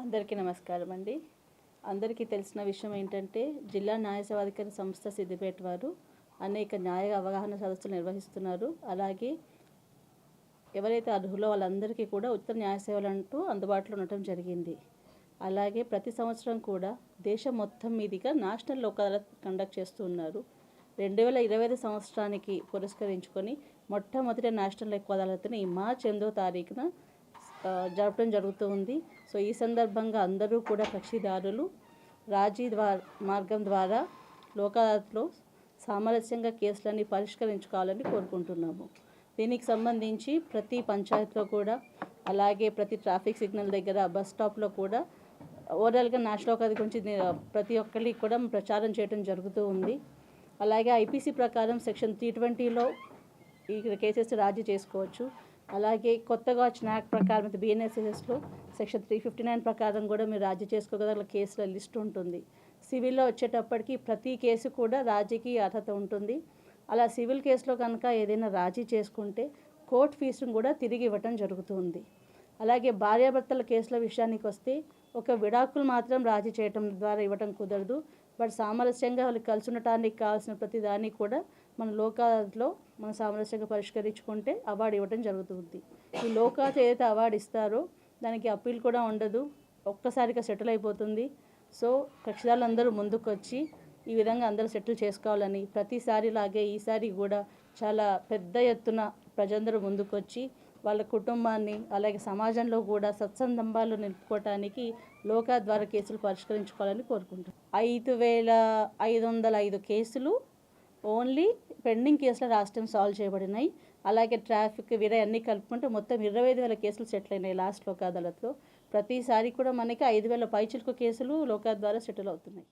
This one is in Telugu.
అందరికీ నమస్కారం అండి. అందరికీ తెలిసిన విషయం ఏంటంటే జిల్లా న్యాయ సేవాధికారి సంస్థ సిద్దిపేట వారు అనేక న్యాయ అవగాహన సదస్సులు నిర్వహిస్తున్నారు. అలాగే ఎవరైతే అర్హులో వాళ్ళందరికీ కూడా ఉత్తర న్యాయ సేవలు అంటూ అందుబాటులో ఉండటం జరిగింది. అలాగే ప్రతి సంవత్సరం కూడా దేశం మొత్తం మీదుగా నేషనల్ లోక్ అదాలత్ కండక్ట్ చేస్తూ ఉన్నారు. రెండు వేల ఇరవై ఐదు సంవత్సరానికి పురస్కరించుకొని మొట్టమొదటి నేషనల్ లోక్ అదాలత్ని మార్చి ఎనిమిదో తారీఖున జరపడం జరుగుతూ ఉంది. సో ఈ సందర్భంగా అందరూ కూడా కక్షిదారులు రాజీ ద్వారా మార్గం ద్వారా లోక్ సామరస్యంగా కేసులన్నీ పరిష్కరించుకోవాలని కోరుకుంటున్నాము. దీనికి సంబంధించి ప్రతి పంచాయతీలో కూడా అలాగే ప్రతి ట్రాఫిక్ సిగ్నల్ దగ్గర బస్ స్టాప్లో కూడా ఓవరాల్గా నేషనల్ లోక్ గురించి ప్రతి ఒక్కరికి కూడా ప్రచారం చేయడం జరుగుతూ ఉంది. అలాగే ఐపీసీ ప్రకారం సెక్షన్ త్రీ ట్వంటీలో ఈ కేసెస్ రాజీ చేసుకోవచ్చు. అలాగే కొత్తగా వచ్చిన యాక్ట్ ప్రకారం బిఎన్ఎస్ఎస్లో సెక్షన్ త్రీ ఫిఫ్టీ నైన్ ప్రకారం కూడా మీరు రాజీ చేసుకోగల కేసుల లిస్ట్ ఉంటుంది. సివిల్లో వచ్చేటప్పటికి ప్రతి కేసు కూడా రాజీకి అర్హత ఉంటుంది. అలా సివిల్ కేసులో కనుక ఏదైనా రాజీ చేసుకుంటే కోర్ట్ ఫీజును కూడా తిరిగి ఇవ్వటం జరుగుతుంది. అలాగే భార్యాభర్తల కేసుల విషయానికి వస్తే ఒక విడాకులు మాత్రం రాజీ చేయటం ద్వారా ఇవ్వటం కుదరదు. బట్ సామరస్యంగా వాళ్ళు కలిసి ఉండటానికి కావాల్సిన ప్రతి దాన్ని కూడా మన లోకాలో మన సామరస్యంగా పరిష్కరించుకుంటే అవార్డు ఇవ్వటం జరుగుతుంది. ఈ లోకాత్ ఏదైతే అవార్డు ఇస్తారో దానికి అప్పీల్ కూడా ఉండదు. ఒక్కసారిగా సెటిల్ అయిపోతుంది. సో కక్షిదారులందరూ ముందుకొచ్చి ఈ విధంగా అందరూ సెటిల్ చేసుకోవాలని ప్రతిసారి లాగే ఈసారి కూడా చాలా పెద్ద ఎత్తున ప్రజలందరూ ముందుకొచ్చి వాళ్ళ కుటుంబాన్ని అలాగే సమాజంలో కూడా సత్సందంబాలు నిలుపుకోవటానికి లోకా ద్వారా కేసులు పరిష్కరించుకోవాలని కోరుకుంటాం ఐదు వేల ఐదు వందల ఐదు కేసులు ఓన్లీ పెండింగ్ కేసుల రాష్ట్రం సాల్వ్ చేయబడినాయి. అలాగే ట్రాఫిక్ వీరే అన్నీ కలుపుకుంటే మొత్తం ఇరవై ఐదు వేల కేసులు సెటిల్ అయినాయి లాస్ట్ లోక్ అదాలత్లో ప్రతిసారి కూడా మనకి ఐదు వేల పైచిలుకు కేసులు లోకా ద్వారా సెటిల్ అవుతున్నాయి.